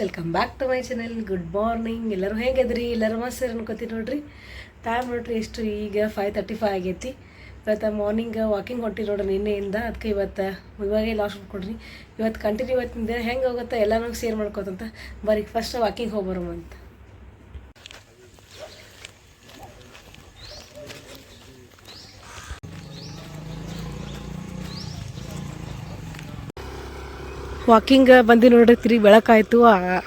Welcome back to my channel good morning ಎಲ್ಲರೂ ಹೇಗಿದ್ರಿ ಎಲ್ಲರೂ ಮಸ್ತ್ ಅನ್ಕೋತೀನಿ ನೋಡ್ರಿ. ಟೈಮ್ ನೋಡ್ರಿ, ಎಷ್ಟು ಈಗ ಫೈವ್ ತರ್ಟಿ ಫೈವ್ ಆಗೈತಿ. ಇವತ್ತು ಮಾರ್ನಿಂಗ್ ವಾಕಿಂಗ್ ಹೊಂಟಿ ನೋಡ್ರಿ ನಿನ್ನೆಯಿಂದ. ಅದಕ್ಕೆ ಇವತ್ತು ಇವಾಗೇ ಲಾಸ್ಟ್ ಕೊಡ್ರಿ. ಇವತ್ತು ಕಂಟಿನ್ಯೂ ಇವತ್ತಿನ ದಿನ ಹೆಂಗೆ ಹೋಗುತ್ತೆ ಎಲ್ಲನೂ ಶೇರ್ ಮಾಡ್ಕೋತಂತ. ಬರೀ ಫಸ್ಟ್ ವಾಕಿಂಗ್ ಹೋಗ್ಬರಮ್ಮ ಅಂತ ವಾಕಿಂಗ್ ಬಂದು ನೋಡ್ರಿ, ತಿರುಗಿ ಬೆಳಕಾಯ್ತು.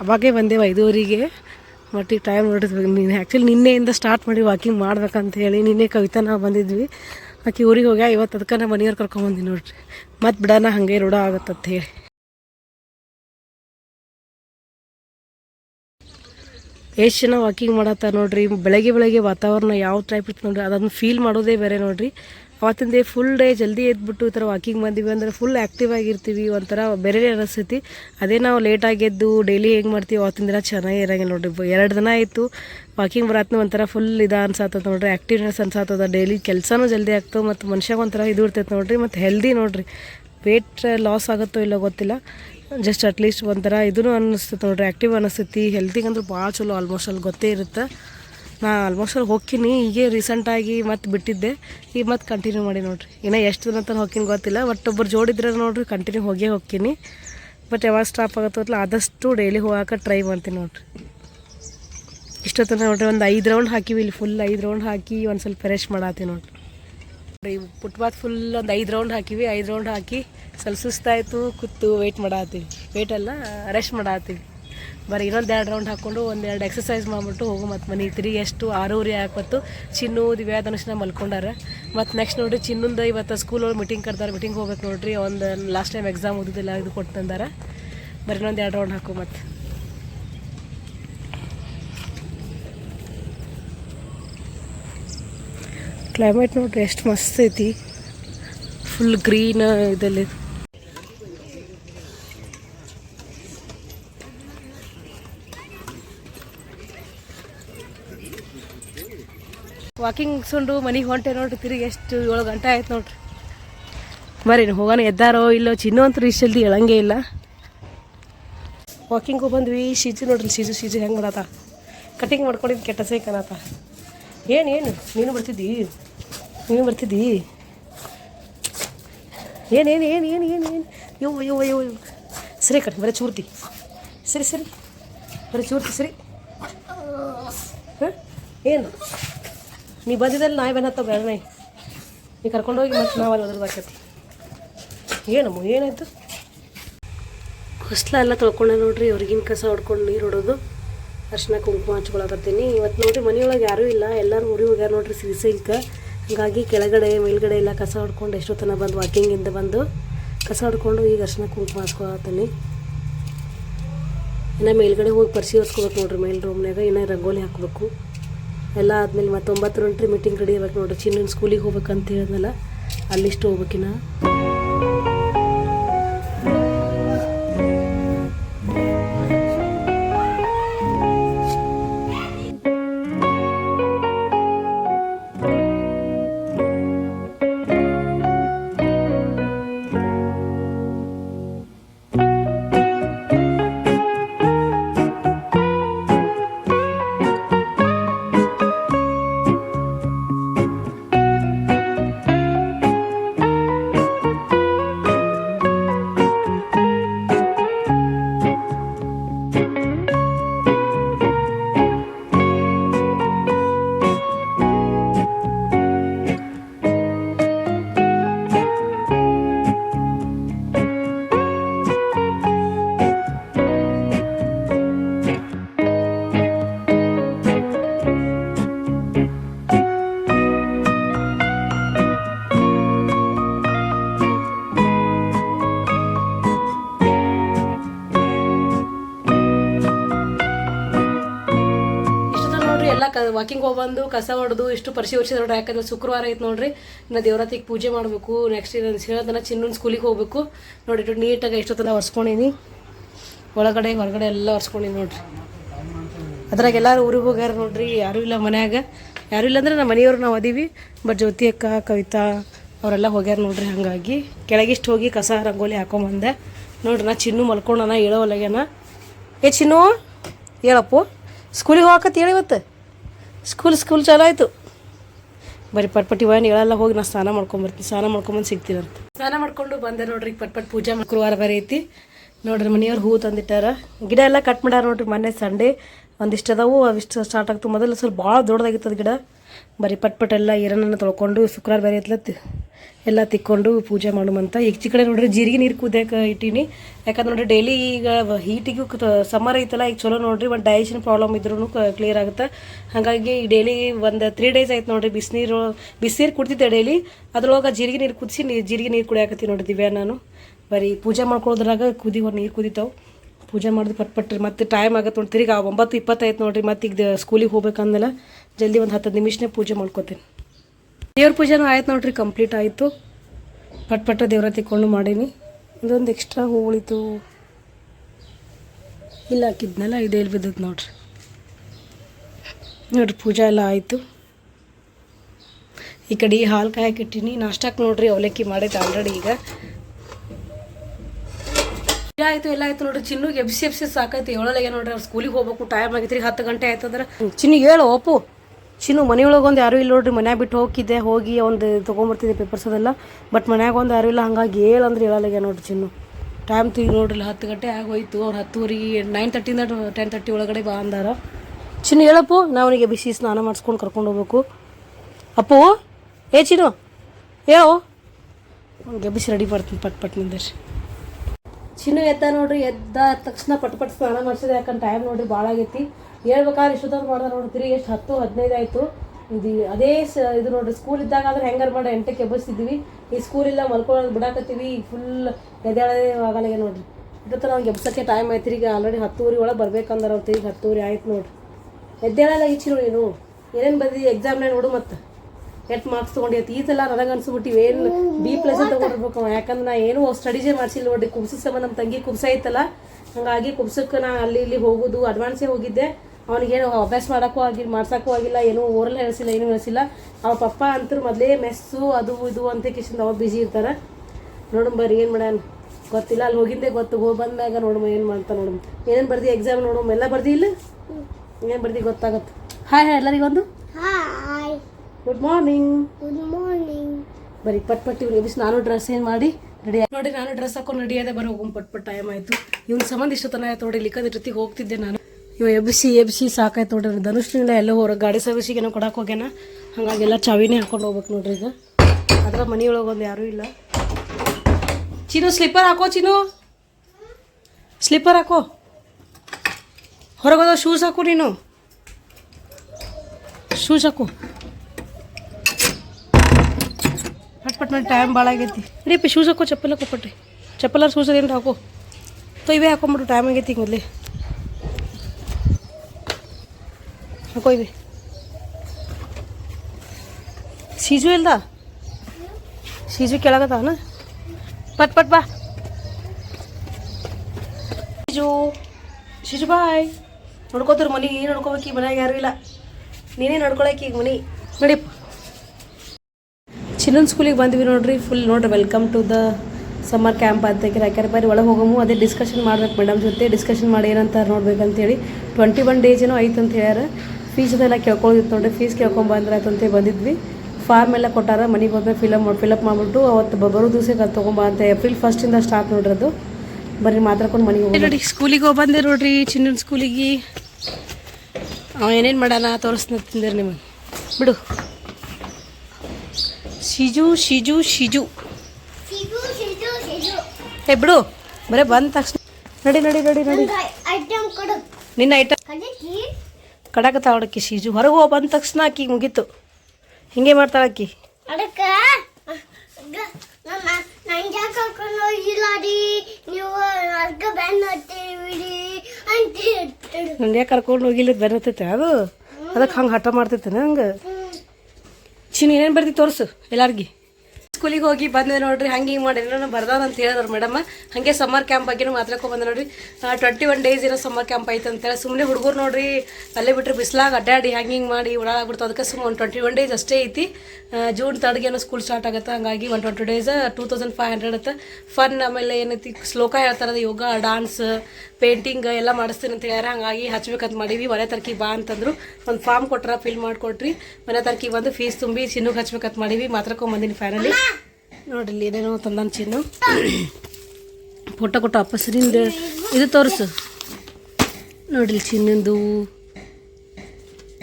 ಅವಾಗೇ ಬಂದೇವು ಐದುವರೆಗೆ. ಬಟ್ ಈ ಟೈಮ್ ನೋಡಿದ್ವಿ ನೀನು ಆ್ಯಕ್ಚುಲಿ ನಿನ್ನೆಯಿಂದ ಸ್ಟಾರ್ಟ್ ಮಾಡಿ ವಾಕಿಂಗ್ ಮಾಡ್ಬೇಕಂತ ಹೇಳಿ ನಿನ್ನೆ ಕವಿತಾ ನಾವು ಬಂದಿದ್ವಿ. ಆಕೆ ಊರಿಗೆ ಹೋಗ್ಯಾ ಇವತ್ತು ಅದಕ್ಕೆ ನಮ್ಮ ಮನೆಯವ್ರು ಕರ್ಕೊಂಬಂದಿ ನೋಡ್ರಿ. ಮತ್ತು ಬಿಡೋಣ ಹಾಗೆ ರೂಢ ಆಗುತ್ತಂತ ಹೇಳಿ. ಎಷ್ಟು ಜನ ವಾಕಿಂಗ್ ಮಾಡತ್ತ ನೋಡ್ರಿ. ಬೆಳಗ್ಗೆ ಬೆಳಗ್ಗೆ ವಾತಾವರಣ ಯಾವ ಟೈಪ್ ಇತ್ತು ನೋಡ್ರಿ. ಅದನ್ನು ಫೀಲ್ ಮಾಡೋದೇ ಬೇರೆ ನೋಡ್ರಿ. ಅವತ್ತಿನ ಫುಲ್ ಡೇ ಜಲ್ದಿ ಎದ್ಬಿಟ್ಟು ಈ ಥರ ವಾಕಿಂಗ್ ಬಂದೀವಿ ಅಂದರೆ ಫುಲ್ ಆ್ಯಕ್ಟಿವ್ ಆಗಿರ್ತೀವಿ, ಒಂಥರ ಬೇರೆ ಅನಿಸ್ತೈತಿ. ಅದೇ ನಾವು ಲೇಟಾಗಿ ಎದ್ದು ಡೈಲಿ ಹೆಂಗೆ ಮಾಡ್ತೀವಿ ಅವತ್ತಿನ ದಿನ ಚೆನ್ನಾಗಿ ಇರೋಂಗಿಲ್ಲ ನೋಡ್ರಿ. ಎರಡು ದಿನ ಆಯಿತು ವಾಕಿಂಗ್ ಬರತ್ನ ಒಂಥರ ಫುಲ್ ಇದು ಅನ್ಸಾತದ ನೋಡ್ರಿ ಆ್ಯಕ್ಟಿವ್ನೆಸ್ ಅನ್ಸಾತದ ಡೈಲಿ ಕೆಲಸನೂ ಜಲ್ದಿ ಆಗ್ತವೆ ಮತ್ತು ಮನುಷ್ಯಾಗ ಒಂಥರ ಇದು ಇರ್ತೈತೆ ನೋಡ್ರಿ, ಮತ್ತು ಹೆಲ್ದಿ ನೋಡ್ರಿ. ವೇಟ್ ಲಾಸ್ ಆಗುತ್ತೋ ಇಲ್ಲೋ ಗೊತ್ತಿಲ್ಲ ಜಸ್ಟ್ ಅಟ್ಲೀಸ್ಟ್ ಒಂಥರ ಇದೂ ಅನ್ನಿಸ್ತೈತೆ ನೋಡ್ರಿ ಆ್ಯಕ್ಟಿವ್ ಅನ್ನಿಸ್ತೈತಿ ಹೆಲ್ತಿಗೆ ಅಂದ್ರೆ ಭಾಳ ಚಲೋ ಆಲ್ಮೋಸ್ಟ್ ಅಲ್ಲಿ ಗೊತ್ತೇ ಇರುತ್ತೆ. ನಾ ಆಲ್ಮೋಸ್ಟ್ ಅಲ್ಲಿ ಹೋಗ್ತೀನಿ. ಹೀಗೆ ರೀಸೆಂಟಾಗಿ ಮತ್ತೆ ಬಿಟ್ಟಿದ್ದೆ. ಈಗ ಮತ್ತೆ ಕಂಟಿನ್ಯೂ ಮಾಡಿ ನೋಡ್ರಿ. ಇನ್ನೂ ಎಷ್ಟು ದಿನ ತನಕ ಹೋಗ್ತೀನಿ ಗೊತ್ತಿಲ್ಲ. ಬಟ್ ಒಬ್ಬರು ಜೋಡಿದ್ರೆ ನೋಡ್ರಿ ಕಂಟಿನ್ಯೂ ಹೋಗೇ ಹೋಗ್ತೀನಿ. ಬಟ್ ಯಾವಾಗ ಸ್ಟಾಪ್ ಆಗುತ್ತಲ್ಲ ಆದಷ್ಟು ಡೈಲಿ ಹೋಗಕ್ಕೆ ಟ್ರೈ ಮಾಡ್ತೀನಿ ನೋಡ್ರಿ. ಇಷ್ಟೊತ್ತನ ನೋಡ್ರಿ, ಒಂದು ಐದು ರೌಂಡ್ ಹಾಕಿವಿ ಇಲ್ಲಿ ಫುಲ್ ಐದು ರೌಂಡ್ ಹಾಕಿ ಒಂದು ಸ್ವಲ್ಪ ಫ್ರೆಶ್ ಮಾಡತ್ತೀನಿ ನೋಡ್ರಿ. ನೋಡ್ರಿ ಫುಟ್ಪಾತ್ ಫುಲ್ ಒಂದು ಐದು ರೌಂಡ್ ಹಾಕಿವಿ. ಐದು ರೌಂಡ್ ಹಾಕಿ ಸ್ವಲ್ಪ ಸುಸ್ತಾಯಿತು, ಕೂತು ವೆಯ್ಟ್ ಮಾಡತ್ತೀವಿ. ವೆಯ್ಟ್ ಅಲ್ಲ ರೆಸ್ಟ್ ಮಾಡತ್ತೀವಿ. ಬರೀ ಇನ್ನೊಂದು ಎರಡು ರೌಂಡ್ ಹಾಕ್ಕೊಂಡು ಒಂದೆರಡು ಎಕ್ಸಸೈಸ್ ಮಾಡಿಬಿಟ್ಟು ಹೋಗು ಮತ್ತು ಮನೆ ತಿರುಗಿ ಎಷ್ಟು ಆರೂರಿ ಹಾಕ್ಬತ್ತು ಚಿನ್ನು, ದಿವ್ಯಾ, ಧನುಷ್ನ ಮಲ್ಕೊಂಡಾರ. ಮತ್ತು ನೆಕ್ಸ್ಟ್ ನೋಡ್ರಿ ಚಿನ್ನೊಂದು ಇವತ್ತು ಸ್ಕೂಲ್ ಒಳಗೆ ಮೀಟಿಂಗ್ ಕರ್ತಾರೆ ಮೀಟಿಂಗ್ ಹೋಗ್ಬೇಕು ನೋಡ್ರಿ. ಒಂದು ಲಾಸ್ಟ್ ಟೈಮ್ ಎಕ್ಸಾಮ್ ಓದಿದ್ದಿಲ್ಲ, ಇದು ಕೊಟ್ಟು ತಂದಾರ ಬರೀ ಇನ್ನೊಂದು ಎರಡು ರೌಂಡ್ ಹಾಕು ಮತ್ತು. ಕ್ಲೈಮೇಟ್ ನೋಡ್ರಿ, ಎಷ್ಟು ಮಸ್ತ್ ಐತಿ. ಫುಲ್ ಗ್ರೀನ್ ಇದಲ್ಲಿ ವಾಕಿಂಗ್ ಸುಂಡು, ಮನೆಗೆ ಹೊಂಟೆ ನೋಡ್ರಿ, ತಿರುಗಿ ಎಷ್ಟು ಏಳು ಗಂಟೆ ಆಯ್ತು ನೋಡ್ರಿ. ಬರೀ ಹೋಗೋಣ ಎದ್ದಾರೋ ಇಲ್ಲೋ ಚಿನ್ನೋ ಅಂತೂ ಇಷ್ಟು ಜಲ್ದಿ ಹೇಳಂಗೇ ಇಲ್ಲ. ವಾಕಿಂಗ್ ಬಂದ್ವಿ, ಶೀಜು ನೋಡ್ರಿ, ಶೀಜು ಶೀಜು ಹೆಂಗೆ ಮಾಡತ್ತ ಕಟಿಂಗ್ ಮಾಡ್ಕೊಂಡಿದ್ದು ಕೆಟ್ಟ ಸೈ ಕನತ ಏನು ಏನು, ನೀನು ಬರ್ತಿದ್ದಿ? ನೀನು ಬರ್ತಿದ್ದಿ? ಏನು ಏನು ಏನು ಏನು ಏನು ಏನು? ಯೋ ಯೋ ಯೋ ಸರಿ ಕಟ್ ಬರೀ ಚೂರ್ತಿ. ಸರಿ ಸರಿ. ಬರೀ ಚೂರ್ತಿ, ಸರಿ. ಹಾಂ? ಏನು? ನೀ ಬಂದಿದ್ದಲ್ಲಿ ನಾಯಿ ಬೆನ್ನತ್ತ ಬೇಡ ನಾಯಿ ನೀ ಕರ್ಕೊಂಡೋಗಿ ಮತ್ತೆ ನಾವು ಅಲ್ಲಿ ಒದ್ರದಾಕೈತಿ ಏನಮ್ಮ, ಏನಾಯ್ತು? ಹೊಸ್ಲ ಎಲ್ಲ ತೊಳ್ಕೊಂಡೆ ನೋಡ್ರಿ, ಅವ್ರಿಗಿನ ಕಸ ಹೊಡ್ಕೊಂಡು ನೀರು ಹೊಡೋದು. ಅರ್ಶಿನ ಕುಂಕುಮ ಹಚ್ಕೊಳಕತ್ತೀನಿ ಇವತ್ತು ನೋಡ್ರಿ ಮನೆಯೊಳಗೆ ಯಾರೂ ಇಲ್ಲ, ಎಲ್ಲರೂ ಉರಿ ಹೋಗ್ಯಾರ ನೋಡ್ರಿ ಸಿಲ್ಕ ಹಾಗಾಗಿ ಕೆಳಗಡೆ, ಮೇಲ್ಗಡೆ ಎಲ್ಲ ಕಸ ಹೊಡ್ಕೊಂಡು ಎಷ್ಟೊತ್ತನ ಬಂದು ವಾಕಿಂಗಿಂದ ಬಂದು ಕಸ ಹೊಡ್ಕೊಂಡು ಈಗ ಅರ್ಶಿನ ಕುಂಕುಮ ಹಚ್ಕೊಳತ್ತೀನಿ. ಇನ್ನು ಮೇಲ್ಗಡೆ ಹೋಗಿ ಪರ್ಸಿ ಹೊರ್ಸ್ಕೋಬೇಕು ನೋಡ್ರಿ, ಮೇಲ್ ರೂಮ್ನಾಗ ಇನ್ನು ರಂಗೋಲಿ ಹಾಕಬೇಕು. ಎಲ್ಲ ಆದ್ಮೇಲೆ ಮತ್ತೆ ಒಂಬತ್ತು ಗಂಟೆ ಮೀಟಿಂಗ್ ರೆಡಿ ಇರ್ಬೇಕು ನೋಡ್ರಿ ಚಿನ್ನ ಸ್ಕೂಲಿಗೆ ಹೋಗ್ಬೇಕಂತ ಹೇಳಿದ್ನಲ್ಲ, ಅಲ್ಲಿಷ್ಟು ಹೋಗ್ಬೇಕಿನ್ನ. ಹೋಗ್ಬಂದು ಕಸ ಹೊಡೆದು ಇಷ್ಟು ಪರಿಶಿ ವರ್ಷ ನೋಡ್ರಿ ಯಾಕಂದ್ರೆ ಶುಕ್ರವಾರ ಐತೆ ನೋಡ್ರಿ. ನಾ ದೇವರಾತಿಗೆ ಪೂಜೆ ಮಾಡಬೇಕು ನೆಕ್ಸ್ಟ್ ಹೇಳೋದನ್ನ ಚಿನ್ನೊಂದು ಸ್ಕೂಲಿಗೆ ಹೋಗ್ಬೇಕು. ನೋಡಿ ಇಟ್ಟು ನೀಟಾಗಿ ಇಷ್ಟೊತ್ತನ ಒರೆಸ್ಕೊಂಡಿನಿ. ಒಳಗಡೆ, ಹೊರಗಡೆ ಎಲ್ಲ ಒರೆಸ್ಕೊಂಡಿನಿ ನೋಡ್ರಿ. ಅದ್ರಾಗ ಎಲ್ಲರೂ ಊರಿಗೆ ಹೋಗ್ಯಾರ ನೋಡ್ರಿ, ಯಾರೂ ಇಲ್ಲ ಮನ್ಯಾಗ. ಯಾರೂ ಇಲ್ಲ ಅಂದ್ರೆ ನಮ್ಮ ಮನೆಯವ್ರು ನಾವು ಅದೀವಿ. ಬಟ್ ಜ್ಯೋತಿ ಅಕ್ಕ, ಕವಿತಾ ಅವರೆಲ್ಲ ಹೋಗ್ಯಾರ ನೋಡ್ರಿ ಹಾಗಾಗಿ. ಕೆಳಗಿಷ್ಟು ಹೋಗಿ ಕಸ ರಂಗೋಲಿ ಹಾಕೊಂಬಂದೆ. ನೋಡ್ರಿ, ನಾ ಚಿನ್ನು ಮಲ್ಕೊಂಡನ ಒಲಗೇನ ಏ ಚಿನ್ನು, ಹೇಳಪ್ಪು. ಸ್ಕೂಲಿಗೆ ಹೋಗಕತ್ತಿ ಹೇಳಿ ಇವತ್ತು. ಸ್ಕೂಲ್ ಸ್ಕೂಲ್ ಚಾಲೂ ಆಯಿತು ಬರೀ ಪಟ್ಪಟ್ಟಿ ಹೇಳಲ್ಲ ಹೋಗಿ ನಾ ಸ್ನಾನ ಮಾಡ್ಕೊಂಬರ್ತೀನಿ ಸ್ನಾನ ಮಾಡ್ಕೊಂಬಂದು ಸಿಗ್ತೀನಂತ. ಸ್ನಾನ ಮಾಡ್ಕೊಂಡು ಬಂದೆ ನೋಡ್ರಿ, ಪಟ್ಪಟ್ ಪಟ್ ಪೂಜೆ ಶುಕ್ರವಾರ ಬೇರೆ ಐತಿ. ನೋಡ್ರಿ ಮನೆಯವ್ರು ಹೂ ತಂದಿಟ್ಟಾರ. ಗಿಡ ಎಲ್ಲ ಕಟ್ ಮಾಡ್ಯಾರ ನೋಡ್ರಿ ಮೊನ್ನೆ ಸಂಡೇ. ಒಂದಿಷ್ಟು ಅದಾವು, ಅವಿಷ್ಟು ಸ್ಟಾರ್ಟ್ ಆಗ್ತು. ಮೊದಲು ಸ್ವಲ್ಪ ಭಾಳ ದೊಡ್ಡದಾಗಿತ್ತು ಅದು ಗಿಡ. ಬರೀ ಪಟ್ ಪಟ್ಟೆಲ್ಲ ಎಲ್ಲ ಈರನ್ನ ತೊಳ್ಕೊಂಡು ಶುಕ್ರವಾರ ಬೇರೆ ಐತ್ಲತ್ತಿ ಎಲ್ಲ ತಿಕ್ಕೊಂಡು ಪೂಜೆ ಮಾಡುವಂತ. ಈಗ ಚಿಕ್ಕಡೆ ಕಡೆ ನೋಡ್ರಿ ಜೀರಿಗೆ ನೀರು ಕುದಿಯಕ್ಕೆ ಇಟ್ಟೀನಿ. ಯಾಕಂದ್ರೆ ನೋಡ್ರಿ ಡೈಲಿ ಈಗ ಹೀಟಿಗೂ ಸಮ್ಮರ್ ಐತಲ್ಲ, ಈಗ ಚಲೋ ನೋಡ್ರಿ, ಒಂದು ಡೈಜೆಷನ್ ಪ್ರಾಬ್ಲಮ್ ಇದ್ರೂ ಕ್ಲಿಯರ್ ಆಗುತ್ತೆ. ಹಾಗಾಗಿ ಡೈಲಿ ಒಂದು ತ್ರೀ ಡೇಸ್ ಆಯ್ತು ನೋಡ್ರಿ ಬಿಸಿನೀರು ಬಿಸಿನೀರು ಕುಡ್ತಿದ್ದೆ ಡೈಲಿ ಅದ್ರೊಳಗೆ ಜೀರಿಗೆ ನೀರು ಕುದಿಸಿ ನೀರು ಜೀರಿಗೆ ನೀರು ಕುಡಿಯಾಕತ್ತಿ ನೋಡಿ ದಿವ್ಯಾ ನಾನು. ಬರೀ ಪೂಜೆ ಮಾಡ್ಕೊಳೋದ್ರಾಗ ಕುದಿ ನೀರು ಕುದಿತಾವೆ. ಪೂಜೆ ಮಾಡಿದ್ರೆ ಪಟ್ಪಟ್ರಿ ಮತ್ತೆ ಟೈಮ್ ಆಗುತ್ತೆ ನೋಡಿ ತಿರ್ಗಿ ಒಂಬತ್ತು ಇಪ್ಪತ್ತೈದು ನೋಡ್ರಿ ಮತ್ತೆ ಈಗ ಸ್ಕೂಲಿಗೆ ಹೋಗ್ಬೇಕಂದಲ್ಲ ಜಲ್ದಿ ಒಂದು ಹತ್ತು ನಿಮಿಷನೇ ಪೂಜೆ ಮಾಡ್ಕೋತೀನಿ. ದೇವ್ರ ಪೂಜೆನೂ ಆಯ್ತು ನೋಡ್ರಿ ಕಂಪ್ಲೀಟ್ ಆಯಿತು. ಪಟ್ ಪಟ್ಟ ದೇವ್ರ ತಿಕ್ಕೊಂಡು ಮಾಡೀನಿ. ಇದೊಂದು ಎಕ್ಸ್ಟ್ರಾ ಹೂ ಉಳಿತು. ಇಲ್ಲ ಹಾಕಿದ್ನಲ್ಲ ಇದು ಎಲ್ಲಿ ಬಿದ್ದದ್ದು ನೋಡ್ರಿ. ನೋಡ್ರಿ, ಪೂಜೆ ಎಲ್ಲ ಆಯಿತು. ಈ ಕಡೆ ಹಾಲು ಕಾಯಕ್ಕೆ ಇಟ್ಟೀನಿ. ನಾಷ್ಟಕ್ಕೆ ನೋಡ್ರಿ, ಅವಲಕ್ಕಿ ಮಾಡೈತೆ ಆಲ್ರೆಡಿ ಈಗ. ಆಯ್ತು, ಎಲ್ಲ ಆಯ್ತು ನೋಡ್ರಿ. ಚಿನ್ನು ಎಬ್ಸಿ ಎಬ್ಸಿ ಸಾಕೈತಿ ಏಳಲೆಗೆ ನೋಡ್ರಿ, ಅವ್ರು ಸ್ಕೂಲಿಗೆ ಹೋಗ್ಬೇಕು ಟೈಮ್ ಆಗೈತ್ರಿ, ಹತ್ತು ಗಂಟೆ ಆಯ್ತಂದ್ರೆ. ಚಿನ್ನಿಗೆ ಹೇಳು, ಓಪು. ಚಿನ್ನು ಮನೆಯೊಳಗೆ ಒಂದು ಯಾರೂ ಇಲ್ಲ ನೋಡ್ರಿ, ಮನ್ಯಾಗ ಬಿಟ್ಟು ಹೋಗಿದ್ದೆ ಹೋಗಿ ಒಂದು ತೊಗೊಂಬರ್ತಿದ್ದೆ ಪೇಪರ್ಸ್ ಅದೆಲ್ಲ. ಬಟ್ ಮನ್ಯಾಗ ಒಂದು ಯಾರೂ ಇಲ್ಲ, ಹಂಗಾಗಿ ಹೇಳಂದ್ರೆ ಹೇಳಲೆಗೆ ನೋಡ್ರಿ ಚಿನ್ನು. ಟೈಮ್ ತೂಗಿ ನೋಡ್ರಿ ಹತ್ತು ಗಂಟೆ ಆಗೋಯ್ತು, ಅವ್ರು ಹತ್ತುವರೆಗೆ ನೈನ್ ತರ್ಟಿಂದ ಟೆನ್ ತರ್ಟಿ ಒಳಗಡೆ ಬಾ ಅಂದಾರ. ಚಿನ್ನು ಹೇಳಪ್ಪು ನಾವು ಅವನಿಗೆ ಬಿಸಿ ಸ್ನಾನ ಮಾಡಿಸ್ಕೊಂಡು ಕರ್ಕೊಂಡು ಹೋಗ್ಬೇಕು. ಅಪ್ಪು, ಏ ಚಿನ್ನು ಹೇಳು ಅವ್ನಿಗೆ ಬಿಸಿ ರೆಡಿ ಮಾಡ್ತೀನಿ ಪಟ್ ಪಟ್ ನಿಂದ್ರಿ ಚಿನ್ನು ಎದ್ದ ನೋಡ್ರಿ, ಎದ್ದ ತಕ್ಷಣ ಪಟ್ ಪಟ್ ಸ್ನಾನ ಮಾಡಿಸಿದೆ ಯಾಕಂದ್ರೆ ಟೈಮ್ ನೋಡ್ರಿ ಭಾಳ ಆಗೈತಿ. ಹೇಳ್ಬೇಕಾದ್ರೆ ಇಷ್ಟೊತ್ತಲ್ಲಿ ಮಾಡ್ದೆ ತಿರುಗಿ ಎಷ್ಟು ಹತ್ತು, ಹದಿನೈದು ಆಯಿತು. ಇದು ಅದೇ ಸ, ಇದು ನೋಡ್ರಿ ಸ್ಕೂಲ್ ಇದ್ದಾಗ ಆದ್ರೆ ಹೆಂಗಾರ ಮಾಡಿ ಎಂಟಕ್ಕೆ ಎಬ್ಬಿಸ್ತಿದ್ವಿ. ಈ ಸ್ಕೂಲ್ ಇಲ್ಲ ಮಲ್ಕೊಳ್ಳೋದು ಬಿಡಾಕತ್ತೀವಿ ಫುಲ್ ಎದ್ದೇಳೋದೇ ಆಗಲ್ಲ ನೋಡ್ರಿ. ಇಟ್ಟು ನಾವು ಎಬ್ಸಕ್ಕೆ ಟೈಮ್ ಆಯ್ತು ಈಗ ಆಲ್ರೆಡಿ ಹತ್ತುವರೆ ಒಳಗೆ ಬರ್ಬೇಕಂದ್ರೆ ಅವ್ರು, ತಿರುಗಿ ಹತ್ತುವರೆ ಆಯ್ತು ನೋಡ್ರಿ. ಎದ್ದೇಳಲ್ಲ ಈಚೆ ನೀನು. ಏನೇನು ಬಂದಿ ಎಕ್ಸಾಮ್ನಾಗ ನೋಡು ಮತ್ತೆ. ಎಷ್ಟು ಮಾರ್ಕ್ಸ್ ತೊಗೊಂಡಿತ್ತು ಈ ಸಲ ನನಗೆ ಅನ್ಸ್ಬಿಟ್ಟಿವಿ, ಏನು ಬಿ ಪ್ಲಸ್ ತೊಗೊಂಡಿರ್ಬೇಕು ಯಾಕಂದ್ರೆ ನಾ ಏನು ಸ್ಟಡೀಸೇ ಮಾಡಿಸಿಲ್ಲ ನೋಡ್ರಿ. ಕುಬ್ಸ ಸಂಬಂಧ ನಮ್ಮ ತಂಗಿ ಕುಬ್ಸ ಐತಲ್ಲ, ಹಂಗಾಗಿ ಕುಬ್ಸಕ್ಕೆ ನಾ ಅಲ್ಲಿ ಇಲ್ಲಿ ಹೋಗೋದು ಅಡ್ವಾನ್ಸೇ ಹೋಗಿದ್ದೆ. ಅವನಿಗೇನು ಅಭ್ಯಾಸ ಮಾಡೋಕ್ಕೂ ಆಗಿಲ್ಲ ಮಾಡ್ಸೋಕ್ಕೂ ಆಗಿಲ್ಲ ಏನೂ ಓರಲ್ಲ ಹೇಳಿಸಿಲ್ಲ ಏನೂ ಹೇಳಿಸಿಲ್ಲ ಅವ ಪಪ್ಪ ಅಂತೂ ಮೊದಲೇ ಮೆಸ್ಸು ಅದು ಇದು ಅಂತ ಕಿಶನ್ ಅವ್ರು ಬಿಜಿ ಇರ್ತಾರೆ. ನೋಡಮ್ ಬರ್ರಿ ಏನು ಮಾಡ್ಯಾನ? ಗೊತ್ತಿಲ್ಲ ಅಲ್ಲಿ ಹೋಗಿದ್ದೆ ಗೊತ್ತು. ಹೋಗಿ ಬಂದಾಗ ನೋಡಮ್ಮ ಏನು ಮಾಡ್ತಾ ನೋಡಮ್ ಏನೇನು ಬರ್ದಿ ಎಕ್ಸಾಮ್ ನೋಡಮ್ಮ? ಎಲ್ಲ ಬರ್ದಿ ಇಲ್ಲ? ಏನು ಬರ್ದಿ ಗೊತ್ತಾಗತ್ತೆ. Hi hi ಎಲ್ಲರಿಗೊಂದು hi good morning good morning ಬರೀ ಪಟ್ ಪಟ್ ಇವ್ರಿಗೆ ಎಬ್ಬಿಸಿ ನಾನು ಡ್ರೆಸ್ ಏನು ಮಾಡಿ ರೆಡಿ ನೋಡಿ ನಾನು ಡ್ರೆಸ್ ಹಾಕೊಂಡು ರೆಡಿ ಆದೆ ಬರೋ ಹೋಗಿ ಪಟ್ ಪಟ್ ಟೈಮ್ ಆಯಿತು. ಇವ್ನ ಸಂಬಂಧ ಇಷ್ಟು ತನ ಆಯ್ತು ನೋಡಿ ಲಿಕ್ಕದ ಜೊತೆಗೆ ಹೋಗ್ತಿದ್ದೆ ನಾನು. ಇವ ಎಬ್ಬಿಸಿ ಎಬ್ಬಿಸಿ ಸಾಕಾಯ್ತು ನೋಡ್ರಿ ಧನುಷ್ನಿಂದ ಎಲ್ಲ ಹೊರಗೆ ಗಾಡಿ ಸರ್ವಿಸಿಗೆ ಕೊಡಕ್ಕೆ ಹೋಗ್ಯಾನ. ಹಾಗಾಗಿ ಎಲ್ಲ ಚಾವಿನೇ ಹಾಕೊಂಡು ಹೋಗ್ಬೇಕು ನೋಡ್ರಿ ಈಗ. ಅದ್ರ ಮನೆಯೊಳಗೆ ಒಂದು ಯಾರೂ ಇಲ್ಲ. ಚಿನ್ನು, ಸ್ಲಿಪ್ಪರ್ ಹಾಕೋ ಚಿನ್ನು. ಸ್ಲಿಪ್ಪರ್ ಹಾಕೋ. ಹೊರಗೋದ ಶೂಸ್ ಹಾಕು ನೀನು. ಶೂಸ್ ಹಾಕು. ಪಟ್ ಪಟ್ ಟೈಮ್ ಭಾಳ ಆಗೈತಿ. ರೀ ಶೂಸ್ ಹಾಕೋ, ಚಪ್ಪಲ್ ಹಾಕೋ ಪಟ್ರಿ ಚಪ್ಪಲ ಶೂಸ್ ಅದೇನು ಹಾಕೋ. ತೊ, ಇವೇ ಹಾಕೊಂಬಿಟ್ಟು ಟೈಮ್ ಆಗೈತಿ ಮೊದಲೇ. ಹಾಕೋ ಇವೆ ಸೀಜು ಇಲ್ದ? ಸೀಜು ಕೆಳಗದಾವನ ಪಟ್ ಪಟ್ ಬಾ. ಸೀಜು. ಸೀಜು ಬಾಯ್. ನೋಡ್ಕೋತಾರ ಮನೆ, ಏನು ನೋಡ್ಕೋಬೇಕು ಈ ಮನ್ಯಾಗ ಯಾರೂ ಇಲ್ಲ. ನೀನೇ ನಡ್ಕೊಳಕ್ಕೆ ಈಗ ಮನೆ. ನೋಡಿ. ಚಿನ್ನನ್ ಸ್ಕೂಲಿಗೆ ಬಂದ್ವಿ ನೋಡ್ರಿ ಫುಲ್ ನೋಡ್ರಿ welcome to the summer camp ಅಂತ ಯಾಕೆ ಬರೀ ಒಳಗೆ ಹೋಗಮು, ಅದೇ ಡಿಸ್ಕಷನ್ ಮಾಡ್ಬೇಕು ಮೇಡಮ್ ಜೊತೆ. ಡಿಸ್ಕಷನ್ ಮಾಡಿ ಏನಂತ ನೋಡ್ಬೇಕಂತೇಳಿ. ಟ್ವೆಂಟಿ ಒನ್ ಡೇಸ್ ಏನೋ ಐತೆ ಅಂತ ಹೇಳ್ಯಾರ. ಫೀಸ್ ಅದೆಲ್ಲ ಕೇಳ್ಕೊಂಡಿತ್ತು ನೋಡ್ರಿ. ಫೀಸ್ ಕೇಳ್ಕೊಂಬಂದ್ರೆ ಅಂತ ಬಂದಿದ್ವಿ. ಫಾರ್ಮ್ ಎಲ್ಲ ಕೊಟ್ಟಾರ ಮನೆಗೆ ಹೋದ್ಮೇಲೆ ಫಿಲಪ್ ಮಾಡಿ ಫಿಲಪ್ ಮಾಡಿಬಿಟ್ಟು ಅವತ್ತು ಬರೋ ದಿವಸಕ್ಕೆ ಅದು ತೊಗೊಂಬ ಅಂತ ಏಪ್ರಿಲ್ ಫಸ್ಟಿಂದ ಸ್ಟಾರ್ಟ್ ನೋಡ್ರಿ ಅದು. ಬರ್ರಿ ಮಾತಾಡ್ಕೊಂಡು ಮನೆಗೆ ಹೋಗಿ ನೋಡಿ ಸ್ಕೂಲಿಗೆ ಹೋಗಿ ಬಂದೆ ನೋಡ್ರಿ ಚಿನ್ನನ ಸ್ಕೂಲಿಗೆ ಅವ ಏನೇನು ತೋರಿಸ್ನ ತಿಂದಿರಿ ನಿಮಗೆ. ಬಿಡು. ಶಿಜು ಶಿಜು ಶಿಜು. ಏ ಬಿಡು. ಬರೇ ಬಂದ ತಕ್ಷಣ. ನಡಿ ನಡಿ ನಡಿ ನಡಿ. ಐಟಮ್ ಕೊಡು. ನಿನ್ನ ಐಟಮ್ ಕಡಕತ್ತಾಳ ಆಕಿ ಸೀಜು ಹೊರಗೆ ಹೋಗಿ ಬಂದ ತಕ್ಷಣ ಆಕಿ ಮುಗೀತು. ಹಿಂಗೆ ಮಾಡ್ತಾಳೆ ಅಕ್ಕಿ ಅದಕ್ಕೆ ನಂಗೆ ಕರ್ಕೊಂಡು ಹೋಗಿಲ್ಲ ರೀ ನೀವು ಅರ್ಗ ಬ್ಯಾನ್ ಹತ್ತೀವಿ ಅಂತ ನಂಗೆ ಕರ್ಕೊಂಡು ಹೋಗಿಲ್ಲ ಬರತೈತೆ ಅದು. ಅದಕ್ಕೆ ಹಂಗೆ ಹಠ ಮಾಡ್ತೈತೆ ಹಂಗೆ ಚಿನ್ನ ಏನೇನು ಬರ್ತಿ ತೋರಿಸು ಎಲ್ಲಾರ್ಗಿ. ಸ್ಕೂಲಿಗೆ ಹೋಗಿ ಬಂದೆ ನೋಡ್ರಿ, ಹಂಗೆ ಹಿಂಗೆ ಮಾಡಿ ಏನೋ ಬರ್ದಾನ ಅಂತ ಹೇಳಿದ್ರು ಮೇಡಮ್. ಹಾಗೆ ಸಮ್ಮರ್ ಕ್ಯಾಂಪ್ ಬಗ್ಗೆನೂ ಮಾತಾಡ್ಕೊಂಡು ಬಂದೆ ನೋಡ್ರಿ. ಟ್ವೆಂಟಿ ಒನ್ ಡೇಸ್ ಇರೋ ಸಮ್ಮರ್ ಕ್ಯಾಂಪ್ ಐತೆ ಅಂತೇಳಿ ಸುಮ್ಮನೆ ಹುಡುಗರು ನೋಡ್ರಿ, ಅಲ್ಲೇ ಬಿಟ್ಟರೆ ಬಿಸಿಲಾಗ ಅಡ್ಡಾಡಿ ಹಂಗೆ ಹಿಂಗೆ ಮಾಡಿ ಓಡಾಡ್ಬಿಡ್ತು ಅದಕ್ಕೆ ಸುಮ್ಮನೆ ಒಂದು ಟ್ವೆಂಟಿ ಒನ್ ಡೇಸ್ ಅಷ್ಟೇ ಐತಿ. ಜೂನ್ ತರ್ಡ್ಗೇನೋ ಸ್ಕೂಲ್ ಸ್ಟಾರ್ಟ್ ಆಗುತ್ತೆ, ಹಂಗಾಗಿ one twenty days two thousand five hundred ಅಂತ ಫನ್ ಆಮೇಲೆ ಏನೈತಿ, ಶ್ಲೋಕ ಹೇಳ್ತಾರದ ಯೋಗ ಡಾನ್ಸ್ ಪೇಂಟಿಂಗ್ ಎಲ್ಲ ಮಾಡಿಸ್ತೀನಿ ಅಂತ ಹೇಳ್ಯಾರ. ಹಂಗಾಗಿ ಹಚ್ಬೇಕಂತ ಮಾಡೀವಿ. ಮನೆ ತರಕಿ ಬಾ ಅಂತಂದ್ರು. ಒಂದು ಫಾರ್ಮ್ ಕೊಟ್ರ ಫಿಲ್ ಮಾಡಿಕೊಟ್ರಿ. ಮನೆ ತರಕಿ ಬಂದು ಫೀಸ್ ತುಂಬಿ ಚಿನ್ನಕ್ಕೆ ಹಚ್ಬೇಕಂತ ಮಾಡೀವಿ. ಮಾತ್ರಕೊಂಡ್ಬಂದಿನಿ ಫೈನಲಿ ನೋಡ್ರಿ ಇಲ್ಲಿ ಏನೇನೋ ತಂದಾನ ಚಿನ್ನು ಫೋಟೋ ಕೊಟ್ಟು ಅಪ್ಪಸರಿಂದ ಇದು ತೋರಿಸು. ನೋಡ್ರಿ ಇಲ್ಲಿ ಚಿನ್ನಂದು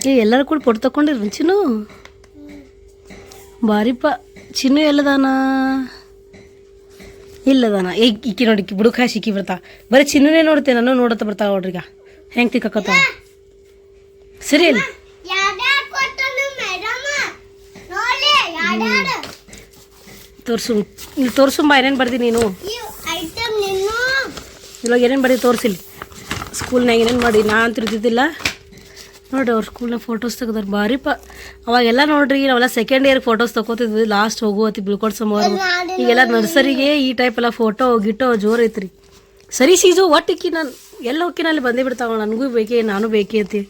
ಏ, ಎಲ್ಲರೂ ಕೂಡ ಫೋಟೋ ತಗೊಂಡಿರ್ರಿ ಚಿನ್ನು ಬಾರಿಪ್ಪ. ಚಿನ್ನು ಎಲ್ಲದಾನ? ಇಲ್ಲದಾನ. ಏ ಇಕ್ಕಿ ನೋಡಿ ಬುಡುಕ ಸಿಕ್ಕಿ ಬರ್ತಾ. ಬರೀ ಚಿನ್ನೇ ನೋಡ್ತೆ ನಾನು ನೋಡತ್ತ ಬರ್ತಾವ ಈಗ. ಹೆಂಗೆ ತಿಕ್ಕತ್ತಾವ ಸರಿ ಅಲ್ಲಿ ಯಾರ್ಯಾರು ಕೊಟ್ಟನು ಮೇಡಮ್ ನೋಡಿ ಯಾರ್ಯಾರು ತೋರ್ಸು ಇಲ್ಲಿ ತೋರ್ಸುಂಬ ಏನೇನು ಬರ್ದಿ ನೀನು? ಇವಾಗ ಏನೇನು ಬರ್ದಿ ತೋರಿಸಿಲ್ಲ ಸ್ಕೂಲ್ನಾಗ ಏನೇನು ಮಾಡಿ ನಾ ಅಂತ ಇರ್ತಿದ್ದಿಲ್ಲ ನೋಡ್ರಿ ಅವ್ರ ಸ್ಕೂಲ್ನಾಗ ಫೋಟೋಸ್ ತೆಗ್ದಾರ ಭಾರಿಪ್ಪ ಅವಾಗೆಲ್ಲ ನೋಡ್ರಿ ನಾವೆಲ್ಲ ಸೆಕೆಂಡ್ ಇಯರ್ ಫೋಟೋಸ್ ತಗೋತಿದ್ವಿ ಲಾಸ್ಟ್ ಹೋಗುವತ್ತಿ ಬೀಳ್ಕೊಡ್ಸೋಮವ್ರು ಈಗೆಲ್ಲ ನರ್ಸರಿಗೆ ಈ ಟೈಪ್ ಎಲ್ಲ ಫೋಟೋ ಗಿಟೋ ಜೋರು ಐತ್ರಿ. ಸರಿ ಸೀಜು ಒಟ್ಟಿಕ್ಕಿ ನಾನು ಎಲ್ಲ ಹೊಕ್ಕಿನಲ್ಲಿ ಬಂದೇ ಬಿಡ್ತಾವ ನನಗೂ ಬೇಕೇ ನಾನು ಬೇಕೇ ಅಂತಿ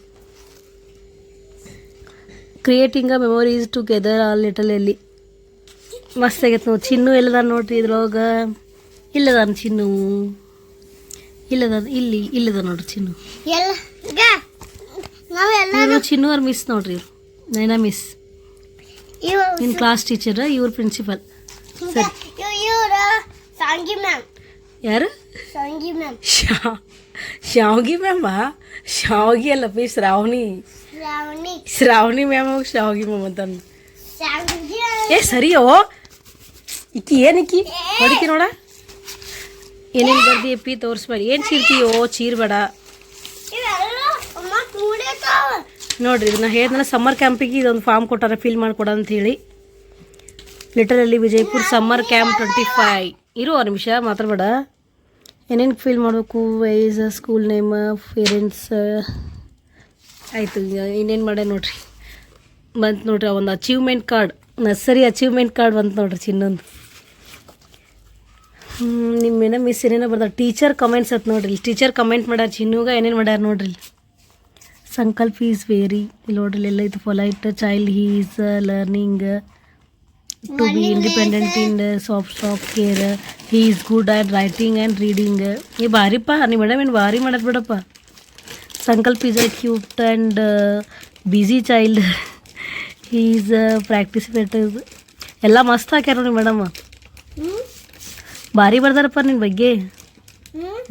creating a memories together all little ಎಲ್ಲಿ ಮಸ್ತ್ ಆಗೈತೆ ನೋಡಿ. ಚಿನ್ನು ಎಲ್ಲದ ನೋಡ್ರಿ ಇದ್ರೊಳಗೆ? ಇಲ್ಲದಾನ ಚಿನ್ನು. ಇಲ್ಲದ ಇಲ್ಲಿ ಇಲ್ಲದ ನೋಡ್ರಿ ಚಿನ್ನು. ಇವ್ರು ಚಿನ್ನು ಅವ್ರ ಮಿಸ್ ನೋಡ್ರಿ ಇವ್ರು. ನೈನಾ ಮಿಸ್ ನಿನ್ ನಿನ್ನ ಕ್ಲಾಸ್ ಟೀಚರ್ ಇವ್ರ ಪ್ರಿನ್ಸಿಪಲ್ ಸರಿ. ಯಾರು? ಶಾವ್ಗಿ ಮ್ಯಾಮ? ಶಾವ್ಗಿ ಅಲ್ಲ P Shravani. Shravani. Ma'am Shavgi ma'am ಅಂತ ಏ ಸರಿಯೋ? ಇಕ್ಕಿ ಏನಿಕ್ಕಿ? ಹೊಡಿತಿ ನೋಡ. ಏನೇನು ಬರ್ದಿ ಅಪ್ಪಿ, ತೋರಿಸ್ಬೇಡಿ. ಏನು ಚೀರ್ತೀಯೋ ಚೀರ್ಬೇಡ ನೋಡ್ರಿ, ಇದನ್ನ ಹೇಳಿದ್ನಲ್ಲ ಸಮ್ಮರ್ ಕ್ಯಾಂಪಿಗೆ ಇದೊಂದು ಫಾರ್ಮ್ ಕೊಟ್ಟಾರ ಫಿಲ್ ಮಾಡ್ಕೊಡ ಅಂತ ಹೇಳಿ literally Vijayapura summer camp twenty five ಇರೋ ನಿಮಿಷ, ಮಾತಾಡ್ಬೇಡ. ಏನೇನು ಫಿಲ್ ಮಾಡಬೇಕು? ವೈಸ್ ಸ್ಕೂಲ್ ನೇಮ್ ಪೇರೆಂಟ್ಸ್ ಆಯಿತು ಇನ್ನೇನು ಮಾಡ್ಯ ನೋಡ್ರಿ. ಬಂತು ನೋಡ್ರಿ ಒಂದು achievement card nursery achievement card ಬಂತು ನೋಡ್ರಿ ಚಿನ್ನೊಂದು ನಿಮ್ಮ ಏನೋ ಮಿಸ್ ಏನೇನೋ ಬರ್ದಾರ ಟೀಚರ್ ಕಮೆಂಟ್ಸ್ ಅತ್ ನೋಡ್ರಿ ಟೀಚರ್ ಕಮೆಂಟ್ ಮಾಡ್ಯಾರ ಚಿನ್ನುಗ ಏನೇನು ಮಾಡ್ಯಾರ ನೋಡ್ರಿ ಇಲ್ಲಿ. ಸಂಕಲ್ಪ ಈಸ್ ವೇರಿ ಇಲ್ಲಿ ನೋಡ್ರಿ ಎಲ್ಲ ಇದು polite child he is learning to be independent in soft soft care he is good at writing and reading ಈ ಭಾರಿಪ್ಪ ನಿಮ್ಮ ಮೇಡಮ್ ಏನು ಭಾರಿ ಮಾಡತ್ ಬಿಡಪ್ಪ Sankalp is a cute and busy child is participate ಎಲ್ಲ ಮಸ್ತ್ ಹಾಕ್ಯಾರ ನೋಡಿ ಮೇಡಮ್ ಭಾರಿ ಬರ್ದಾರಪ್ಪ ನಿನ್ನ ಬಗ್ಗೆ.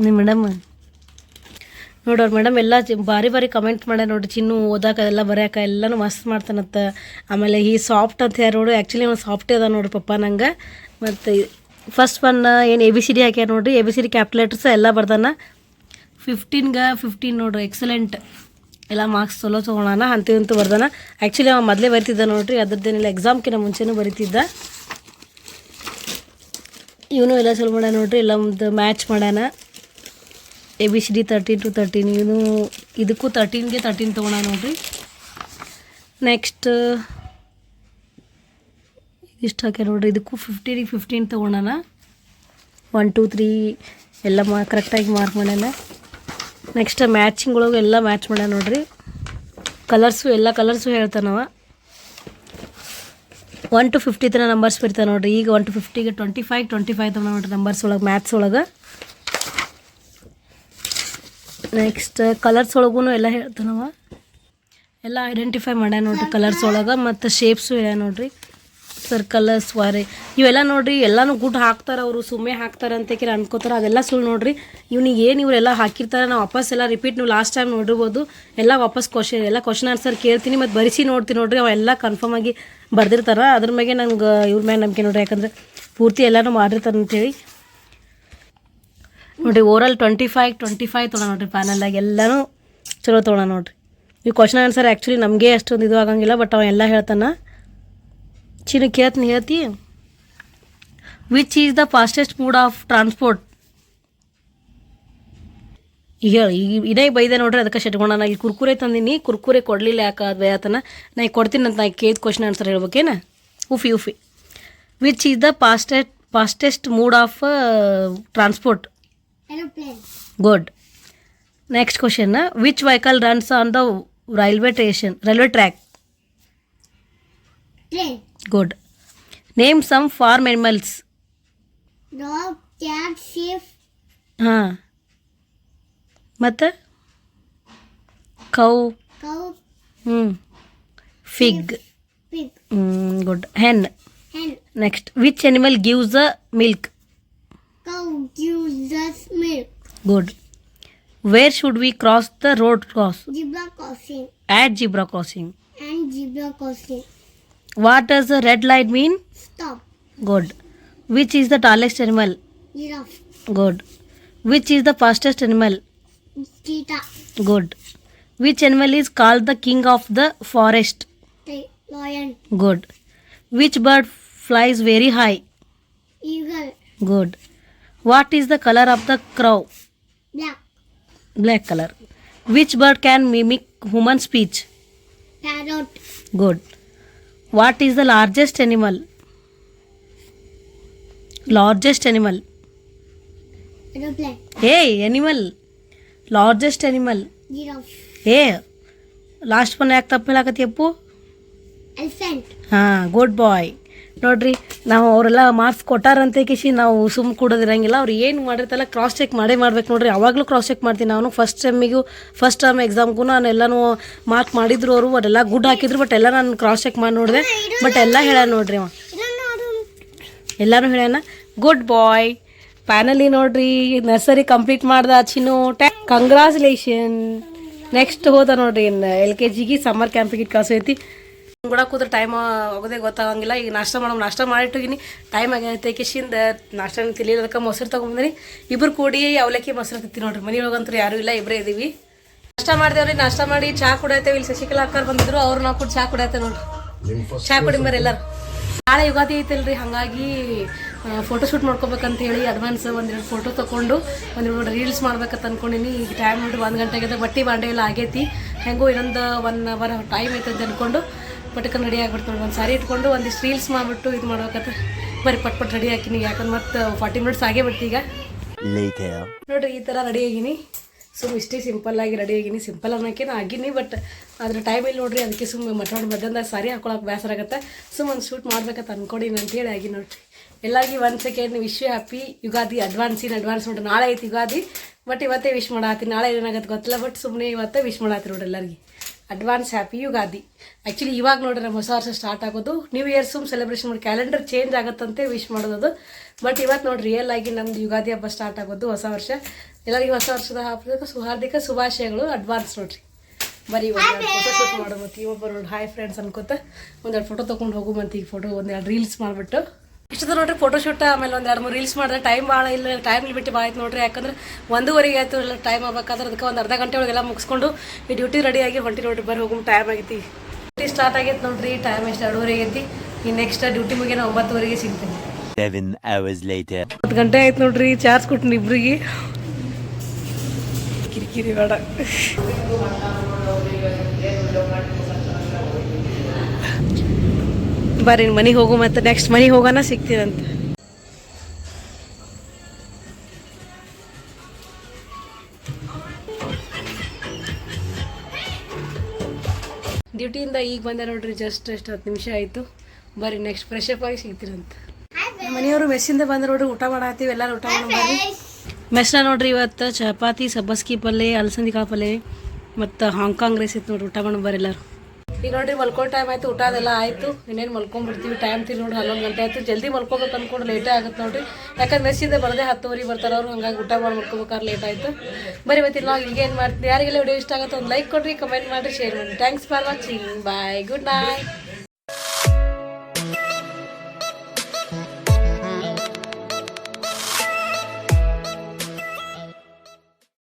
ನಿಮ್ಮ ಮೇಡಮ್ ನೋಡೋರು ಮೇಡಮ್ ಎಲ್ಲ ಭಾರಿ ಭಾರಿ ಕಮೆಂಟ್ ಮಾಡ್ಯಾರ ನೋಡಿ ಚಿನ್ನು ಓದಾಕ ಎಲ್ಲ ಬರ್ಯಾಕ ಎಲ್ಲನೂ ಮಸ್ತ್ ಮಾಡ್ತಾನತ್ತ ಆಮೇಲೆ ಈ ಸಾಫ್ಟ್ ಅಂತ ಯಾರು ನೋಡು ಆ್ಯಕ್ಚುಲಿ ಅವ್ನು ಸಾಫ್ಟ್ ಅದ ನೋಡ್ರಿ ಪಪ್ಪ ನಂಗೆ. ಮತ್ತು ಫಸ್ಟ್ ಒನ್ ಏನು ಎ ಬಿ ಸಿ ಡಿ ಹಾಕ್ಯಾರ ನೋಡ್ರಿ. ಎ ಬಿ ಸಿ ಡಿ ಕ್ಯಾಪ್ಯುಲೇಟರ್ಸ್ ಎಲ್ಲ ಬರ್ದಾನ. ಫಿಫ್ಟೀನ್ಗೆ ಫಿಫ್ಟೀನ್ ನೋಡ್ರಿ ಎಕ್ಸಲೆಂಟ್ ಎಲ್ಲ ಮಾರ್ಕ್ಸ್ ಚಲೋ ತೊಗೊಳಣ ಅಂತೂ ಬರ್ದಾನ. ಆ್ಯಕ್ಚುಲಿ ಅವ ಮೊದಲೇ ಬರಿತಿದ್ದ ನೋಡ್ರಿ, ಅದ್ರದ್ದೇನಿಲ್ಲ ಎಕ್ಸಾಮ್ಕಿಂತ ಮುಂಚೆನೂ ಬರಿತಿದ್ದ. ಇವನು ಎಲ್ಲ ಚಲೋ ಮಾಡ್ಯಾನ ನೋಡ್ರಿ, ಎಲ್ಲ ಒಂದು ಮ್ಯಾಚ್ ಮಾಡ್ಯಾನ. A B C D thirteen to thirteen ಇವನು ಇದಕ್ಕೂ ತರ್ಟೀನ್ಗೆ ತರ್ಟೀನ್ ತೊಗೊಳ ನೋಡ್ರಿ. ನೆಕ್ಸ್ಟ್ ಇಷ್ಟು ಹಾಕ್ಯ ನೋಡ್ರಿ, ಇದಕ್ಕೂ ಫಿಫ್ಟೀನಿಗೆ ಫಿಫ್ಟೀನ್ ತೊಗೊಳಣ ಒನ್ ಟು ತ್ರೀ ಎಲ್ಲ ಮಾ ಕರೆಕ್ಟಾಗಿ ಮಾರ್ಕ್ ಮಾಡ್ಯಾನ. ನೆಕ್ಸ್ಟ್ ಮ್ಯಾಚಿಂಗ್ ಒಳಗೆ ಎಲ್ಲ ಮ್ಯಾಚ್ ಮಾಡ್ಯಾನ ನೋಡ್ರಿ. ಕಲರ್ಸು ಎಲ್ಲ ಕಲರ್ಸು ಹೇಳ್ತಾನವ. ಒನ್ ಟು ಫಿಫ್ಟಿ ತನ ನಂಬರ್ಸ್ ಬರ್ತಾವೆ ನೋಡ್ರಿ. ಈಗ ಒನ್ ಟು ಫಿಫ್ಟಿಗೆ ಟ್ವೆಂಟಿ ಫೈವ್ ಟ್ವೆಂಟಿ ಫೈವ್ ತನ ನೋಡ್ರಿ ನಂಬರ್ಸ್ ಒಳಗೆ ಮ್ಯಾಥ್ಸ್ ಒಳಗೆ. ನೆಕ್ಸ್ಟ್ ಕಲರ್ಸ್ ಒಳಗೂ ಎಲ್ಲ ಹೇಳ್ತಾನವ. ಎಲ್ಲ ಐಡೆಂಟಿಫೈ ಮಾಡ್ಯಾನ ನೋಡ್ರಿ ಕಲರ್ಸ್ ಒಳಗೆ, ಮತ್ತು ಶೇಪ್ಸು ಹೇಳ್ಯಾನ ನೋಡ್ರಿ. ಸರ್ಕಲಸ್ ಸ್ವಾರಿ ಇವೆಲ್ಲ ನೋಡ್ರಿ, ಎಲ್ಲಾನು ಗುಡ್ ಹಾಕ್ತಾರೆ ಅವರು, ಸುಮ್ಮನೆ ಹಾಕ್ತಾರೆ ಅಂತ ಕೇಳಿ ಅನ್ಕೋತಾರೆ. ಅದೆಲ್ಲ ಸುಳ್ಳು ನೋಡ್ರಿ. ಇವ್ನಿಗೆ ಏನು ಇವರೆಲ್ಲ ಹಾಕಿರ್ತಾರೆ, ನಾವು ವಾಪಸ್ ಎಲ್ಲ ರಿಪೀಟ್ ನೀವು ಲಾಸ್ಟ್ ಟೈಮ್ ನೋಡಿರ್ಬೋದು. ಎಲ್ಲ ವಾಪಸ್ ಕ್ವಶನ್ ಎಲ್ಲ ಕ್ವಶನ್ ಆನ್ಸರ್ ಕೇಳ್ತೀನಿ, ಮತ್ತು ಬರಿಸಿ ನೋಡ್ತೀನಿ ನೋಡ್ರಿ. ಅವೆಲ್ಲ ಕನ್ಫರ್ಮ್ ಆಗಿ ಬರ್ದಿರ್ತಾರೆ. ಅದ್ರ ಮ್ಯಾಗೆ ನಂಗೆ, ಇವ್ರ ಮೇಲೆ ನಂಬಿಕೆ ನೋಡ್ರಿ. ಯಾಕಂದ್ರೆ ಪೂರ್ತಿ ಎಲ್ಲನೂ ಮಾಡಿರ್ತಾರೆ ಅಂತೇಳಿ. ನೋಡಿರಿ overall twenty five twenty five ತೊಗೊಳ ನೋಡ್ರಿ ಪ್ಯಾನಲ್ದಾಗ ಎಲ್ಲನೂ ಚಲೋ ತೊಗೊಳ ನೋಡ್ರಿ. ಈ ಕ್ವಶನ್ ಆನ್ಸರ್ ಆ್ಯಕ್ಚುಲಿ ನಮಗೆ ಅಷ್ಟೊಂದು ಇದು ಆಗಂಗಿಲ್ಲ ಬಟ್ ಅವ ಎಲ್ಲ ಹೇಳ್ತಾನೆ. ಚಿನ್ನ ಕೇಳ್ತೀನಿ ಹೇಳ್ತಿ? Which is the fastest mode of transport ಈಗ ಈಗ ಇದೇ ಬೈದೆ ನೋಡ್ರಿ ಅದಕ್ಕೆ ಶೆಟ್ಕೊಂಡ ನಾ ಇಲ್ಲಿ ಕುರ್ಕುರೆ ತಂದೀನಿ ಕುರ್ಕುರೆ ಕೊಡಲಿಲ್ಲ ಯಾಕೆ ಅದು ಬೇಯತನ ನಾ ಈಗ ಕೊಡ್ತೀನಿ ಅಂತ ನಾ ಕೇಳಿದ ಕ್ವಶನ್ ಆನ್ಸರ್ ಹೇಳ್ಬೇಕೇನ? ಉಫಿ ಉಫಿ. Which is the fastest fastest mode of transport. Good next question which vehicle runs on the railway station railway track Train. Good name some farm animals Dog, cat, sheep, ಹಾಂ ಮತ್ತು cow cow, ಹ್ಞೂ pig pig, good hen hen. Next which animal gives the milk Cow gives us milk. Good where should we cross the road cross Zebra crossing at zebra crossing and zebra crossing. What does the red light mean? Stop. Good. Which is the tallest animal? Giraffe. Good. Which is the fastest animal? Cheetah. Good. Which animal is called the king of the forest? Lion. Good. Which bird flies very high? Eagle. Good. What is the color of the crow? Black. Black color. Which bird can mimic human speech? Parrot. Good. What is the largest animal? Largest animal. A Animal. Largest animal. A last పని యాక్ తప్పేలాగా చెప్పు. Good boy. ನೋಡ್ರಿ, ನಾವು ಅವರೆಲ್ಲ marks ಕೊಟ್ಟಾರಂತ ಕಿಶಿ, ನಾವು ಸುಮ್ ಕೂಡೋದಿರಂಗಿಲ್ಲ ಅವ್ರು ಏನು ಮಾಡಿರ್ತಲ್ಲ ಕ್ರಾಸ್ ಚೆಕ್ ಮಾಡೇ ಮಾಡ್ಬೇಕು ನೋಡ್ರಿ. ಅವಾಗಲೂ ಕ್ರಾಸ್ ಚೆಕ್ ಮಾಡ್ತೀನಿ ನಾನು ಫಸ್ಟ್ ಸೆಮ್ಮಿಗೂ ಫಸ್ಟ್ ಟರ್ಮ್ ಎಕ್ಸಾಮ್ಗೂ ನಾನು ಎಲ್ಲನೂ ಮಾರ್ಕ್ ಮಾಡಿದ್ರು ಅವರು, ಅದೆಲ್ಲ ಗುಡ್ ಹಾಕಿದ್ರು ಬಟ್ ಎಲ್ಲ ನಾನು ಕ್ರಾಸ್ ಚೆಕ್ ಮಾಡಿ ನೋಡಿದೆ. ಬಟ್ ಎಲ್ಲ ಹೇಳ ನೋಡ್ರಿ ಅವ. ಎಲ್ಲಾನು ಹೇಳ್ಯಾನ ಗುಡ್ ಬಾಯ್ ಫೈನಲಿ ನೋಡ್ರಿ ನರ್ಸರಿ ಕಂಪ್ಲೀಟ್ ಮಾಡ್ದ ಚಿನ್ನು. ಟ್ಯಾ ಕಂಗ್ರಾಚುಲೇಷನ್ ನೆಕ್ಸ್ಟ್ ಹೋದ ನೋಡ್ರಿ ಇನ್ನು ಎಲ್ ಕೆ ಜಿಗೆ ಸಮ್ಮರ್ ಕ್ಯಾಂಪಿಗೆ ಕಳ್ಸೈತಿ ಕೂಡ ಕೂತ್ರೆ ಟೈಮ್ ಆಗೋದೇ ಗೊತ್ತಾಗಂಗಿಲ್ಲ. ಈಗ ನಾಷ್ಟ ಮಾಡೋ ನಾಷ್ಟ ಮಾಡಿಟ್ಟಿನಿ ಟೈಮ್ ಆಗೈತೆ ಕಿಶಿಂದ ನಾಷ್ಟ ತಿಳಿಯಲ್ಲ ಅದಕ್ಕೆ ಮೊಸರು ತೊಗೊಂಬಂದ್ರಿ ಇಬ್ರು ಕೂಡಿ ಅವಲಕ್ಕಿ ಮೊಸರು ತಿತ್ತಿ ನೋಡ್ರಿ. ಮನೆಯೊಳಗಂತೂ ಯಾರೂ ಇಲ್ಲ ಇಬ್ಬರೇ ಇದೀವಿ. ನಾಷ್ಟ ಮಾಡ್ದೇವ್ರಿ ನಾಷ್ಟ ಮಾಡಿ ಚಾ ಕುಡಿಯತ್ತೇವೆ ಇಲ್ಲಿ ಶಶಿಕಲಾ ಅಕ್ಕಾರ ಬಂದಿದ್ರು. ಅವ್ರು ನಾವು ಕೂಡ ಚಾ ಕುಡಿಯತ್ತೆ ನೋಡ್ರಿ. ಚಾ ಕುಡಿಂಬರ್ ಎಲ್ಲರೂ. ನಾಳೆ ಯುಗಾದಿ ಐತಲ್ರಿ. ಹಾಗಾಗಿ ಫೋಟೋ ಶೂಟ್ ಮಾಡ್ಕೋಬೇಕಂತ ಹೇಳಿ ಅಡ್ವಾನ್ಸ್ ಒಂದೆರಡು ಫೋಟೋ ತೊಗೊಂಡು ಒಂದೆರಡು ರೀಲ್ಸ್ ಮಾಡ್ಬೇಕಂತ ಅಂದ್ಕೊಂಡಿನಿ ಈಗ ಟೈಮ್ ನೋಡಿ ಒಂದು ಗಂಟೆಗೆ ಬಟ್ಟೆ ಬಾಂಡೆ ಎಲ್ಲ ಆಗೈತಿ. ಹೆಂಗೋ ಇನ್ನೊಂದು ಒನ್ ಅವರ್ ಟೈಮ್ ಐತೆ ಅಂತ ಅನ್ಕೊಂಡು ಪಟಕನ್ ರೆಡಿ ಆಗ್ಬಿಡ್ತು ನೋಡಿ ಒಂದು ಸಾರಿ ಇಟ್ಕೊಂಡು ಒಂದಿಷ್ಟು ರೀಲ್ಸ್ ಮಾಡಿಬಿಟ್ಟು ಇದು ಮಾಡ್ಬೇಕಂತ. ಬರೀ ಪಟ್ ಪಟ್ ರೆಡಿ ಹಾಕಿನಿ. ಯಾಕಂದ್ರೆ ಮತ್ತೆ ಫಾರ್ಟಿ ಮಿನಿಟ್ಸ್ ಆಗೇ ಬಿಡ್ತೀಗ ಈಗ. ನೋಡ್ರಿ ಈ ಥರ ರೆಡಿ ಆಗಿನಿ. ಸುಮ್ಮ ಇಷ್ಟೇ ಸಿಂಪಲ್ ಆಗಿ ರೆಡಿ ಆಗಿನಿ. ಸಿಂಪಲ್ ಅನ್ನೋಕೇನು ಆಗಿನಿ ಬಟ್ ಅದ್ರ ಟೈಮ್ ಇಲ್ಲಿ ನೋಡ್ರಿ ಅದಕ್ಕೆ ಸುಮ್ಮನೆ ಮಟ್ಟಾಡಿ ಮಧ್ಯಾಹ್ನದಾಗ ಸಾರಿ ಹಾಕೊಳಕ್ಕೆ ಬೇಸರ ಆಗತ್ತೆ. ಸುಮ್ಮ ಒಂದು ಶೂಟ್ ಮಾಡ್ಬೇಕಂತ ಅಂತ ಅಂತೇಳಿ ಆಗಿ ನೋಡ್ರಿ. ಎಲ್ಲಾಗಿ one second wish happy Ugadi advance in advance ನೋಡ್ರಿ. ನಾಳೆ ಐತಿ ಯುಗಾದಿ ಬಟ್ ಇವತ್ತೇ ವಿಶ್ ಮಾಡತ್ತೀನಿ ನಾಳೆ ಏನಾಗತ್ತೆ ಗೊತ್ತಿಲ್ಲ ಬಟ್ ಸುಮ್ಮನೆ ಇವತ್ತೇ ವಿಶ್ ಮಾಡಾತಿ ನೋಡ್ರಿ ಎಲ್ಲರಿಗೆ. ಅಡ್ವಾನ್ಸ್ ಹ್ಯಾಪಿ ಯುಗಾದಿ ಆ್ಯಕ್ಚುಲಿ ಇವಾಗ ನೋಡ್ರಿ ನಮ್ಮ ಹೊಸ ವರ್ಷ ಸ್ಟಾರ್ಟ್ ಆಗೋದು. ನ್ಯೂ ಇಯರ್ ಸುಮ್ ಸೆಲೆಬ್ರೇಷನ್ ಮಾಡಿ ಕ್ಯಾಲೆಂಡರ್ ಚೇಂಜ್ ಆಗುತ್ತಂತೆ ವಿಶ್ ಮಾಡೋದು ಬಟ್ ಇವತ್ತು ನೋಡ್ರಿ ರಿಯಲ್ ಆಗಿ ನಮ್ದು ಯುಗಾದಿ ಹಬ್ಬ ಸ್ಟಾರ್ಟ್ ಆಗೋದು ಹೊಸ ವರ್ಷ. ಎಲ್ಲರಿಗೂ ಹೊಸ ವರ್ಷದ ಹಬ್ಬದ ಸುಹಾರ್ದಿಕ ಶುಭಾಶಯಗಳು ಅಡ್ವಾನ್ಸ್ ನೋಡ್ರಿ. ಬರೀ ಒಂದು ಫೋಟೋ ಶೂಟ್ ಮಾಡೋದು ಇವೊಬ್ಬರು ಹಾಯ್ ಫ್ರೆಂಡ್ಸ್ ಅನ್ಕೋತ. ಒಂದೆರಡು ಫೋಟೋ ತೊಗೊಂಡು ಹೋಗು ಈಗ ಫೋಟೋ ಒಂದೆರಡು ರೀಲ್ಸ್ ಮಾಡಿಬಿಟ್ಟು. ಇಷ್ಟದ ನೋಡ್ರಿ ಫೋಟೋಶೂಟ್ ಆಮೇಲೆ ಒಂದು ಎರಡು ಮೂರು ರೀಲ್ಸ್ ಮಾಡಿದ್ರೆ ಟೈಮ್ ಭಾಳ ಇಲ್ಲ ಟೈಮ್ ಲಿಮಿಟ್ ಭಾಳ ಆಯ್ತು ನೋಡ್ರಿ. ಯಾಕಂದ್ರೆ ಒಂದೂವರೆಗೆ ಆಯ್ತು ಇಲ್ಲ ಟೈಮ್ ಆಗ್ಬೇಕಾದ್ರೆ ಅದಕ್ಕೆ ಒಂದು ಅರ್ಧ ಗಂಟೆ ಒಳಗೆಲ್ಲ ಮುಗಿಸ್ಕೊಂಡು ಈ ಡ್ಯೂಟಿ ರೆಡಿ ಆಗಿ ಹೊಂಟಿ ನೋಡ್ರಿ ಬರ್ರಿ ಹೋಗು ಟೈಮ್ ಆಗೈತಿ. ಡ್ಯೂಟಿ ಸ್ಟಾರ್ಟ್ ಆಗೈತೆ ನೋಡ್ರಿ ಟೈಮ್ ಎಷ್ಟು ಎರಡೂವರೆ ಆಗೈತಿ ಈ ನೆಕ್ಸ್ಟ್ ಡ್ಯೂಟಿ ಮುಗಿನ ಒಂಬತ್ತುವರೆಗೆ ಸಿಗ್ತೀನಿ. ಹತ್ತು ಗಂಟೆ ಆಯ್ತು ನೋಡ್ರಿ ಚಾರ್ಜ್ ಕೊಟ್ಟಿನಿ ಇಬ್ರಿಗೆ. ಕಿರಿಕಿರಿ ಬೇಡ. ಬರ್ರಿ ಮನೆಗೆ ಹೋಗು ಮತ್ತೆ ನೆಕ್ಸ್ಟ್ ಮನೆಗೆ ಹೋಗೋಣ ಸಿಗ್ತೀರಂತ ಡ್ಯೂಟಿಯಿಂದ ಈಗ ಬಂದೆ ನೋಡ್ರಿ ಜಸ್ಟ್ ಎಷ್ಟು ಹತ್ತು ನಿಮಿಷ ಆಯಿತು. ಬರ್ರಿ ನೆಕ್ಸ್ಟ್ ಫ್ರೆಶ್ ಅಪ್ ಆಗಿ ಸಿಗ್ತೀರಂತ ನಮ್ಮ ಮನೆಯವರು ಮೆಸ್ಸಿಂದ ಬಂದ ನೋಡ್ರಿ ಊಟ ಮಾಡತ್ತೀವಿ ಎಲ್ಲರೂ ಊಟ ಮಾಡಿ ಬರ್ರಿ. ಮೆಸ್ನ ನೋಡ್ರಿ ಇವತ್ತು ಚಪಾತಿ ಸಬ್ಬಸ್ಕಿ ಪಲ್ಯ ಅಲಸಂದಿ ಕಾಳು ಪಲ್ಯ ಮತ್ತು ಹಾಂಗ್ಕಾಂಗ್ ರೈಸ್ ಇತ್ತು ನೋಡ್ರಿ ಊಟ ಮಾಡೋಣ ಬರ್ರಿ ಎಲ್ಲರೂ. ಈಗ ನೋಡ್ರಿ ಮಲ್ಕೋ ಟೈಮ್ ಆಯ್ತು, ಊಟ ಅದೆಲ್ಲ ಆಯ್ತು. ಇನ್ನೇನು ಮಲ್ಕೊಂಡ್ಬಿಡ್ತೀವಿ ಟೈಮ್ ತಿಳಿ ನೋಡ್ರಿ ಹನ್ನೊಂದು ಗಂಟೆ ಆಯ್ತು. ಜಲ್ದಿ ಮಲ್ಕೋಬೇಕು ಅನ್ಕೊಂಡು ಲೇಟೇ ಆಗುತ್ತೆ ನೋಡ್ರಿ. ಯಾಕಂದ್ರೆ ಮೆಸ್ಸಿಂದ ಬರದೆ ಹತ್ತುವರೆ ಬರ್ತಾರೆ ಅವ್ರು, ಹಂಗಾಗಿ ಊಟ ಮಾಡಿ ಮಲ್ಕೋಬೇಕಾದ್ರೆ ಲೇಟ್ ಆಯ್ತು. ಬರೀ ಇವತ್ತಿನ ನಾವು ಈಗ ಏನು ಮಾಡ್ತೀವಿ ಯಾರಿಗೆಲ್ಲ ವಿಡಿಯೋ ಇಷ್ಟ ಆಗುತ್ತೆ, ಒಂದು ಲೈಕ್ ಕೊಡ್ರಿ ಕಮೆಂಟ್ ಮಾಡಿರಿ ಶೇರ್ ಮಾಡಿ thanks for watching bye good night